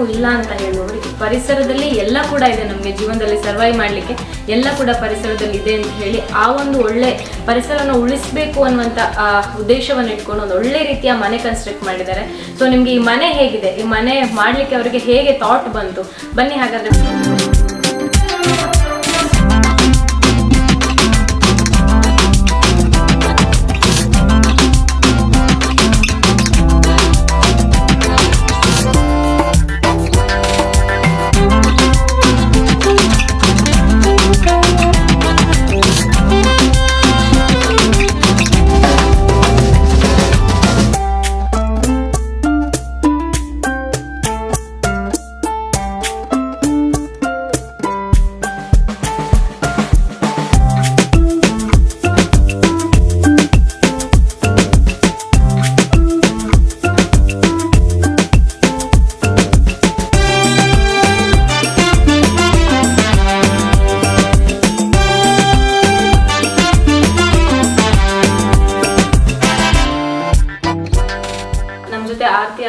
ಏನು ಇಲ್ಲ ಅಂತ ಹೇಳುವವರು ಪರಿಸರದಲ್ಲಿ ಎಲ್ಲ ಕೂಡ ಇದೆ ನಮಗೆ ಜೀವನದಲ್ಲಿ ಸರ್ವೈವ್ ಮಾಡಲಿಕ್ಕೆ. ಎಲ್ಲ ಕೂಡ ಪರಿಸರದಲ್ಲಿ ಇದೆ ಅಂತ ಹೇಳಿ ಆ ಒಂದು ಒಳ್ಳೆ ಪರಿಸರನ ಉಳಿಸಬೇಕು ಅನ್ನುವಂಥ ಉದ್ದೇಶವನ್ನು ಇಟ್ಕೊಂಡು ಒಂದು ಒಳ್ಳೆ ರೀತಿಯ ಮನೆ ಕನ್ಸ್ಟ್ರಕ್ಟ್ ಮಾಡಿದ್ದಾರೆ. ಸೊ ನಿಮಗೆ ಈ ಮನೆ ಹೇಗಿದೆ? ಈ ಮನೆ ಮಾಡ್ಲಿಕ್ಕೆ ಅವರಿಗೆ ಹೇಗೆ ಥಾಟ್ ಬಂತು? ಬನ್ನಿ ಹಾಗಾದ್ರೆ.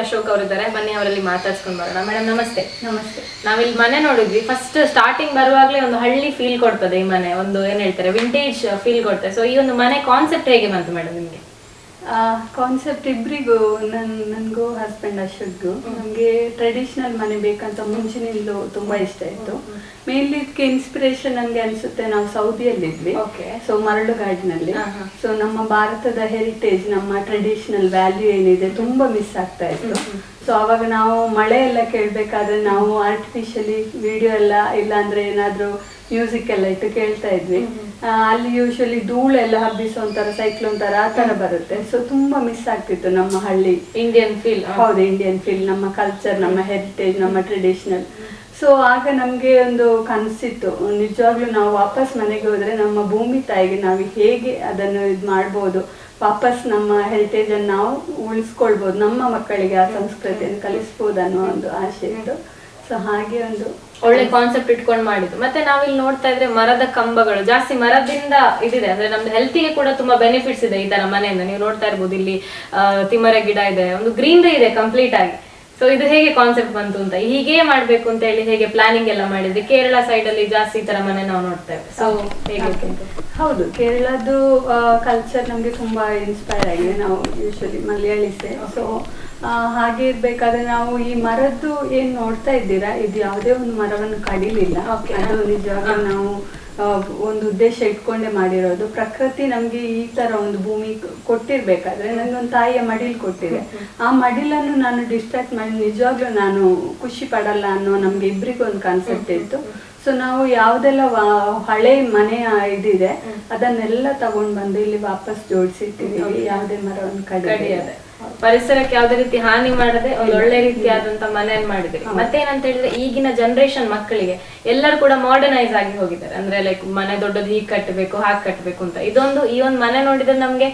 ಅಶೋಕ್ ಅವರಿದ್ದಾರೆ. ಬನ್ನಿ ಅವರಲ್ಲಿ ಮಾತಾಡ್ಸ್ಕೊಂಡ್ ಬರೋಣ. ಮೇಡಮ್ ನಮಸ್ತೆ. ನಮಸ್ತೆ. ನಾವಿಲ್ಲಿ ಮನೆ ನೋಡಿದ್ವಿ. ಫಸ್ಟ್ ಸ್ಟಾರ್ಟಿಂಗ್ ಬರುವಾಗಲೇ ಒಂದು ಹಳ್ಳಿ ಫೀಲ್ ಕೊಡ್ತದೆ ಈ ಮನೆ. ಒಂದು ಏನ್ ಹೇಳ್ತಾರೆ ವಿಂಟೇಜ್ ಫೀಲ್ ಕೊಡ್ತದೆ. ಸೊ ಈ ಒಂದು ಮನೆ ಕಾನ್ಸೆಪ್ಟ್ ಹೇಗೆ ಬಂತು ಮೇಡಮ್ ನಿಮ್ಗೆ? ಕಾನ್ಸೆಪ್ಟ್ ಇಬ್ಬರಿಗೂ ನನ್ ನನಗೂ ಹಸ್ಬೆಂಡ್ ಅಶೋಕ್ಗು ನಮಗೆ ಟ್ರೆಡಿಷನಲ್ ಮನೆ ಬೇಕಂತ ಮುಂಚಿನಿಂದಲೂ ತುಂಬಾ ಇಷ್ಟ ಇತ್ತು ಮೇನ್ಲಿ ಇದಕ್ಕೆ ಇನ್ಸ್ಪಿರೇಷನ್ ನನಗೆ ಅನ್ಸುತ್ತೆ ನಾವು ಸೌದಿಯಲ್ಲಿದ್ವಿ. ಓಕೆ. ಸೊ ಮರಳುಗಾಡಿನಲ್ಲಿ. ಸೊ ನಮ್ಮ ಭಾರತದ ಹೆರಿಟೇಜ್ ನಮ್ಮ ಟ್ರೆಡಿಷನಲ್ ವ್ಯಾಲ್ಯೂ ಏನಿದೆ ತುಂಬಾ ಮಿಸ್ ಆಗ್ತಾ ಇತ್ತು. ಸೊ ಅವಾಗ ನಾವು ಮಳೆ ಎಲ್ಲ ಕೇಳಬೇಕಾದ್ರೆ ನಾವು ಆರ್ಟಿಫಿಷಿಯಲಿ ವಿಡಿಯೋ ಎಲ್ಲ ಇಲ್ಲ ಅಂದ್ರೆ ಏನಾದ್ರೂ ಮ್ಯೂಸಿಕ್ ಎಲ್ಲ ಇಟ್ಟು ಕೇಳ್ತಾ ಇದ್ವಿ. ಅಲ್ಲಿ ಯೂಶಲಿ ಧೂಳೆಲ್ಲ ಹಬ್ಬಿಸೋ ಒಂಥರ ಸೈಕ್ಲೋನ್ ತರ ಆ ತರ ಬರುತ್ತೆ. ಸೊ ತುಂಬಾ ಮಿಸ್ ಆಗ್ತಿತ್ತು ನಮ್ಮ ಹಳ್ಳಿ. ಇಂಡಿಯನ್ ಫೀಲ್ ಹೌದು. ಇಂಡಿಯನ್ ಫೀಲ್ ನಮ್ಮ ಕಲ್ಚರ್ ನಮ್ಮ ಹೆರಿಟೇಜ್ ನಮ್ಮ ಟ್ರೆಡಿಷನಲ್ ಸೊ ಆಗ ನಮ್ಗೆ ಒಂದು ಕನಸಿತ್ತು. ನಿಜವಾಗ್ಲೂ ನಾವು ವಾಪಸ್ ಮನೆಗೆ ಹೋದ್ರೆ ನಮ್ಮ ಭೂಮಿ ತಾಯಿಗೆ ನಾವು ಹೇಗೆ ಅದನ್ನು ಇದು ಮಾಡ್ಬೋದು ವಾಪಸ್ ನಮ್ಮ ಹೆರಿಟೇಜ್ ಅನ್ನು ನಾವು ಉಳಿಸ್ಕೊಳ್ಬೋದು ನಮ್ಮ ಮಕ್ಕಳಿಗೆ ಆ ಸಂಸ್ಕೃತಿಯನ್ನು ಕಲಿಸ್ಬೋದು ಅನ್ನೋ ಒಂದು ಆಸೆ ಇತ್ತು. ಸೊ ಹಾಗೆ ಒಂದು ಒಳ್ಳೆ ಕಾನ್ಸೆಪ್ಟ್ ಇಟ್ಕೊಂಡು ಮಾಡಿದ್ದು. ಮತ್ತೆ ನಾವಿಲ್ಲಿ ನೋಡ್ತಾ ಇದ್ರೆ ಮರದ ಕಂಬಗಳು ಜಾಸ್ತಿ ಮರದಿಂದ ಇದಿದೆ. ಅಂದ್ರೆ ನಮ್ದು ಹೆಲ್ತಿಗೆ ಕೂಡ ತುಂಬಾ ಬೆನಿಫಿಟ್ಸ್ ಇದೆ ಈ ತರ ಮನೆಯಿಂದ. ನೀವು ನೋಡ್ತಾ ಇರ್ಬೋದು ಇಲ್ಲಿ ಆ, ತಿಮರೆ ಗಿಡ ಇದೆ. ಒಂದು ಗ್ರೀನರಿ ಇದೆ ಕಂಪ್ಲೀಟ್ ಆಗಿ. ಸೊ ಇದು ಹೇಗೆ ಕಾನ್ಸೆಪ್ಟ್ ಬಂತು ಅಂತ ಹೀಗೆ ಮಾಡ್ಬೇಕು ಅಂತ ಹೇಳಿ ಹೇಗೆ ಪ್ಲಾನಿಂಗ್ ಎಲ್ಲ ಮಾಡಿದ್ರೆ ಕೇರಳ ಸೈಡ್ ಅಲ್ಲಿ ಜಾಸ್ತಿ ಈ ತರ ಮನೆ ನಾವು ನೋಡ್ತೇವೆ ಸೊ ಹೇಗೆ ಹೌದು. ಕೇರಳದ್ದು ಕಲ್ಚರ್ ನಮಗೆ ತುಂಬಾ ಇನ್ಸ್ಪೈರ್ ಆಗಿದೆ ನಾವು ಯೂಶಲಿ ಮಲಯಾಳಿಸೆ ಸೊ ಹಾಗೆ ಇರ್ಬೇಕಾದ್ರೆ ನಾವು ಈ ಮರದ್ದು ಏನ್ ನೋಡ್ತಾ ಇದ್ದೀರಾ? ಇದು ಯಾವುದೇ ಒಂದು ಮರವನ್ನು ಕಡಿಲಿಲ್ಲ. ಅದು ನಿಜವಾಗ ನಾವು ಒಂದು ಉದ್ದೇಶ ಇಟ್ಕೊಂಡೇ ಮಾಡಿರೋದು. ಪ್ರಕೃತಿ ನಮ್ಗೆ ಈ ತರ ಒಂದು ಭೂಮಿ ಕೊಟ್ಟಿರ್ಬೇಕಾದ್ರೆ ಒಂದು ತಾಯಿಯ ಮಡಿಲ್ ಕೊಟ್ಟಿದೆ. ಆ ಮಡಿಲನ್ನು ನಾನು ಡಿಸ್ಟ್ರಾಕ್ಟ್ ಮಾಡಿ ನಿಜವಾಗ್ಲೂ ನಾನು ಖುಷಿ ಪಡಲ್ಲ ಅನ್ನೋ ನಮ್ಗೆ ಇಬ್ಬರಿಗೂ ಒಂದು ಕಾನ್ಸೆಪ್ಟ್ ಇತ್ತು. ಸೊ ನಾವು ಯಾವ್ದೆಲ್ಲ ಹಳೆ ಮನೆಯ ಇದಿದೆ ಅದನ್ನೆಲ್ಲ ತಗೊಂಡ್ ಬಂದು ಇಲ್ಲಿ ವಾಪಸ್ ಜೋಡಿಸಿಟ್ಟಿದೀವಿ ಯಾವುದೇ ಮರ ಒಂದು ಕಡಿಯದೆ. ಪರಿಸರಕ್ಕೆ ಯಾವುದೇ ರೀತಿ ಹಾನಿ ಮಾಡದೆ ಒಂದು ಒಳ್ಳೆ ರೀತಿಯಾದಂತ ಮನೆಯನ್ನು ಮಾಡಿದ್ರಿ. ಮತ್ತೆ ಏನಂತ ಹೇಳಿದ್ರೆ ಈಗಿನ ಜನರೇಷನ್ ಮಕ್ಕಳಿಗೆ ಎಲ್ಲರೂ ಕೂಡ ಮಾಡರ್ನೈಸ್ ಆಗಿ ಹೋಗಿದ್ದಾರೆ. ಅಂದ್ರೆ ಲೈಕ್ ಮನೆ ದೊಡ್ಡದು ಹೀಗ್ ಕಟ್ಟಬೇಕು ಹಾಗೆ ಕಟ್ಟಬೇಕು ಅಂತ. ಇದೊಂದು ಈ ಒಂದು ಮನೆ ನೋಡಿದ್ರೆ ನಮ್ಗೆ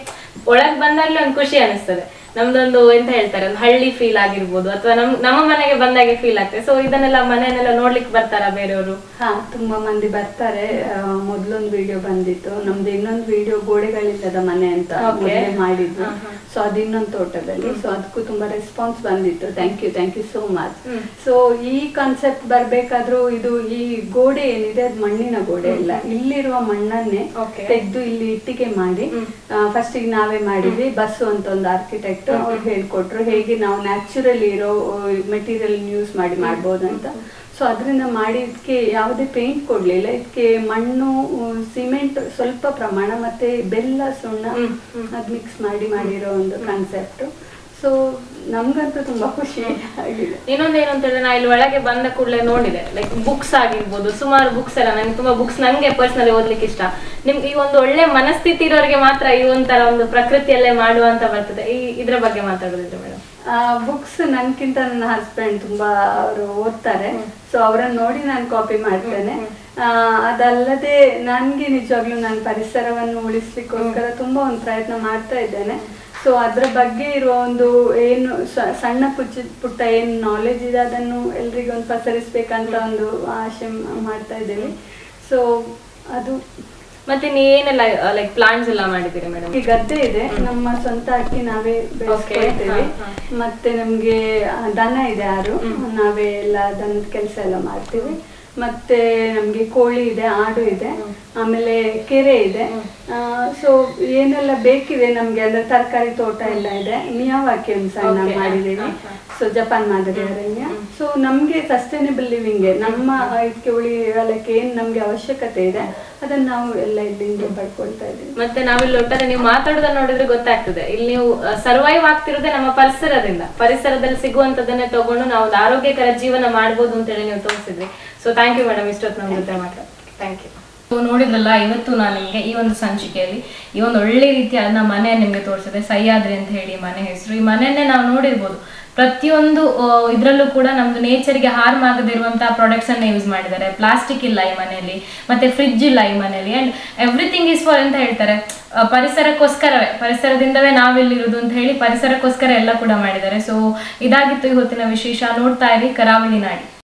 ಒಳಗ್ ಬಂದಾಗ್ಲೇ ಒಂದು ಖುಷಿ ಅನಿಸ್ತದೆ. ನಮ್ದೊಂದು ಎಂತ ಹೇಳ್ತಾರೆ ಒಂದು ಹಳ್ಳಿ ಫೀಲ್ ಆಗಿರ್ಬೋದು ಅಥವಾ ನಮ್ ನಮ್ಮ ಮನೆಗೆ ಬಂದಾಗೆ ಫೀಲ್ ಆಗ್ತದೆ. ಸೊ ಇದನ್ನೆಲ್ಲ ಮನೆಯನ್ನೆಲ್ಲ ನೋಡ್ಲಿಕ್ಕೆ ಬರ್ತಾರ ಬೇರೆಯವರು? ಹಾ ತುಂಬಾ ಮಂದಿ ಬರ್ತಾರೆ. ಮೊದ್ಲೊಂದು ವಿಡಿಯೋ ಬಂದಿತ್ತು. ನಮ್ದು ಇನ್ನೊಂದು ವಿಡಿಯೋ ಗೋಡೆಗಳಿಲ್ಲದ ಮನೆ ಅಂತ. ಮೊದ್ಲೇ ಮಾಡಿದ್ವಿ. ಸೊ ಅದು ಇನ್ನೊಂದು ತೋಟದಲ್ಲಿ. ಸೊ ಅದಕ್ಕೂ ತುಂಬಾ ರೆಸ್ಪಾನ್ಸ್ ಬಂದಿತ್ತು. Thank you thank you so much. So ಈ ಕಾನ್ಸೆಪ್ಟ್ ಬರ್ಬೇಕಾದ್ರೂ ಇದು ಈ ಗೋಡೆ ಏನಿದೆ ಅದು ಮಣ್ಣಿನ ಗೋಡೆ ಇಲ್ಲ ಇಲ್ಲಿರುವ ಮಣ್ಣನ್ನೇ. ತೆಗೆದು ಇಲ್ಲಿ ಇಟ್ಟಿಗೆ ಮಾಡಿ ಫಸ್ಟ್ ಈಗ ನಾವೇ ಮಾಡಿದ್ವಿ. ಬಸ್ಸು ಅಂತ ಒಂದು ಆರ್ಕಿಟೆಕ್ಟ್ ಅವ್ರು ಹೇಳ್ಕೊಟ್ರು ಹೇಗೆ ನಾವು ನ್ಯಾಚುರಲ್ ಇರೋ ಮೆಟೀರಿಯಲ್ ಯೂಸ್ ಮಾಡಿ ಮಾಡ್ಬೋದಂತ ಸೊ ಅದರಿಂದ ಮಾಡಿ ಇದಕ್ಕೆ ಯಾವುದೇ ಪೇಂಟ್ ಕೊಡಲಿಲ್ಲ. ಇದಕ್ಕೆ ಮಣ್ಣು ಸಿಮೆಂಟ್ ಸ್ವಲ್ಪ ಪ್ರಮಾಣ ಮತ್ತೆ ಬೆಲ್ಲ ಸುಣ್ಣ. ಅದ್ ಮಿಕ್ಸ್ ಮಾಡಿ ಮಾಡಿರೋ ಒಂದು ಕಾನ್ಸೆಪ್ಟ್ ಸೊ ನಮ್ಗಂತೂ ತುಂಬಾ ಖುಷಿ ಆಗಿದೆ. ಇನ್ನೊಂದು ಏನು ಅಂತ ಹೇಳಿದ್ರೆ ನಾ ಇಲ್ಲಿ ಒಳಗೆ ಬಂದ ಕೂಡಲೇ ನೋಡಿದೆ. ಲೈಕ್ ಬುಕ್ಸ್ ಆಗಿರ್ಬೋದು ಸುಮಾರು ಬುಕ್ಸ್ ಎಲ್ಲ ನನಗೆ ತುಂಬಾ ಬುಕ್ಸ್ ನಂಗೆ ಪರ್ಸನಲಿ ಓದ್ಲಿಕ್ಕೆ ಇಷ್ಟ. ನಿಮ್ಗೆ ಈ ಒಂದು ಒಳ್ಳೆ ಮನಸ್ಥಿತಿ ಇರೋರಿಗೆ ಮಾತ್ರ ಈ ಒಂಥರ ಒಂದು ಪ್ರಕೃತಿಯಲ್ಲೇ ಮಾಡುವಂತ ಬರ್ತದೆ. ಈ ಇದ್ರ ಬಗ್ಗೆ ಮಾತಾಡೋದಿದ್ರೆ ಮೇಡಮ್? ಬುಕ್ಸ್ ನನ್ಗಿಂತ ನನ್ನ ಹಸ್ಬೆಂಡ್ ತುಂಬಾ ಅವರು ಓದ್ತಾರೆ. ಸೊ ಅವರನ್ನ ನೋಡಿ ನಾನು ಕಾಪಿ ಮಾಡ್ತೇನೆ. ಆ, ಅದಲ್ಲದೆ ನನ್ಗೆ ನಿಜವಾಗ್ಲೂ ನನ್ನ ಪರಿಸರವನ್ನು ಉಳಿಸ್ಲಿಕ್ಕೋಸ್ಕರ ತುಂಬಾ ಒಂದು ಪ್ರಯತ್ನ ಮಾಡ್ತಾ ಇದ್ದೇನೆ. ಸೊ ಅದ್ರ ಬಗ್ಗೆ ಇರುವ ಒಂದು ಏನು ಸಣ್ಣ ಪುಚ್ಚ ಪುಟ್ಟ ಏನು ನಾಲೆಜ್ ಇದೆ ಅದನ್ನು ಎಲ್ರಿಗೂ ಒಂದು ಪಸರಿಸ್ಬೇಕಂತ ಒಂದು ಆಶೆ ಮಾಡ್ತಾ ಇದ್ದೇವೆ. ಸೊ ಅದು ಮತ್ತೆ ನೀ ಏನೆಲ್ಲ ಲೈಕ್ ಪ್ಲಾಂಟ್ಸ್ ಎಲ್ಲ ಮಾಡಿದ್ದೀರಿ ಮೇಡಮ್ ಈ ಗದ್ದೆ ಇದೆ. ನಮ್ಮ ಸ್ವಂತ ಅಕ್ಕಿ ನಾವೇ ಬೆಳೆಸ್ಕೊಳ್ತೇವೆ. ಮತ್ತೆ ನಮ್ಗೆ ದನ ಇದೆ ಆರು. ನಾವೇ ಎಲ್ಲ ದನದ ಕೆಲಸ ಎಲ್ಲ ಮಾಡ್ತೀವಿ. ಮತ್ತೆ ನಮ್ಗೆ ಕೋಳಿ ಇದೆ ಆಡು ಇದೆ. ಆಮೇಲೆ ಕೆರೆ ಇದೆ. ಸೊ ಏನೆಲ್ಲ ಬೇಕಿದೆ ನಮ್ಗೆ? ಅಂದ್ರೆ ತರಕಾರಿ ತೋಟ ಎಲ್ಲ ಇದೆ. ಮಿಯಾವಾಕಿ ಅಂತ ಸಣ್ಣ ಮಾಡಿದ್ದೀವಿ. ಸೊ ಜಪಾನ್ ಮಾದರಿ ಅರಣ್ಯ. ಸೊ ನಮ್ಗೆ ಸಸ್ಟೈನಬಲ್ ಲಿವಿಂಗ್ ನಮ್ಮ ಇದಕ್ಕೆ ಉಳಿಗಾಲಕ್ಕೆ ಏನ್ ನಮ್ಗೆ ಅವಶ್ಯಕತೆ ಇದೆ ಅದನ್ನ ನಾವು ಎಲ್ಲ ಇಲ್ಲಿಂದ ಪಡ್ಕೊಳ್ತಾ ಇದ್ದೀವಿ. ಮತ್ತೆ ನಾವಿಲ್ಲಿ ಒಟ್ಟಾರೆ ನೀವು ಮಾತಾಡೋದನ್ನ ನೋಡಿದ್ರೆ ಗೊತ್ತಾಗ್ತದೆ. ಇಲ್ಲಿ ನೀವು ಸರ್ವೈವ್ ಆಗ್ತಿರೋದೇ ನಮ್ಮ ಪರಿಸರದಿಂದ. ಪರಿಸರದಲ್ಲಿ ಸಿಗುವಂತದನ್ನೇ ತಗೊಂಡು ನಾವು ಒಂದು ಆರೋಗ್ಯಕರ ಜೀವನ ಮಾಡ್ಬೋದು ಅಂತೇಳಿ ನೀವು ತೋರಿಸಿದ್ರಿ. ಸೊ ಥ್ಯಾಂಕ್ ಯು ಮೇಡಮ್ ಇಷ್ಟೊತ್ತು ನಮ್ಮ ಜೊತೆ ಮಾತಾಡ ಥ್ಯಾಂಕ್ ಯು ನೋಡಿದ್ರಲ್ಲ ಇವತ್ತು ನಾನು ನಿಮಗೆ ಈ ಒಂದು ಸಂಚಿಕೆಯಲ್ಲಿ ಈ ಒಂದು ಒಳ್ಳೆ ರೀತಿಯಾದ ಮನೆ ನಿಮಗೆ ತೋರಿಸಿದೆ, ಸಹ್ಯಾದ್ರಿ ಅಂತ ಹೇಳಿ ಮನೆ ಹೆಸರು. ಈ ಮನೆಯನ್ನೇ ನಾವು ನೋಡಿರ್ಬೋದು. ಪ್ರತಿಯೊಂದು ಇದರಲ್ಲೂ ಕೂಡ ನಮ್ದು ನೇಚರ್ಗೆ ಹಾರ್ಮ್ ಆಗದಿರುವಂತಹ ಪ್ರಾಡಕ್ಟ್ಸ್ ಅನ್ನ ಯೂಸ್ ಮಾಡಿದ್ದಾರೆ. ಪ್ಲಾಸ್ಟಿಕ್ ಇಲ್ಲ ಈ ಮನೆಯಲ್ಲಿ, ಮತ್ತೆ ಫ್ರಿಡ್ಜ್ ಇಲ್ಲ ಈ ಮನೆಯಲ್ಲಿ. ಅಂಡ್ ಎವ್ರಿಥಿಂಗ್ ಇಸ್ ಫಾರ್ ಅಂತ ಹೇಳ್ತಾರೆ. ಪರಿಸರಕ್ಕೋಸ್ಕರವೇ, ಪರಿಸರದಿಂದವೇ ನಾವಿಲ್ಲಿರುವುದು ಅಂತ ಹೇಳಿ ಪರಿಸರಕ್ಕೋಸ್ಕರ ಎಲ್ಲ ಕೂಡ ಮಾಡಿದ್ದಾರೆ. ಸೊ ಇದಾಗಿತ್ತು ಇವತ್ತಿನ ವಿಶೇಷ. ನೋಡ್ತಾ ಇರಿ, ಕರಾವಳಿ ನಾಡಿ.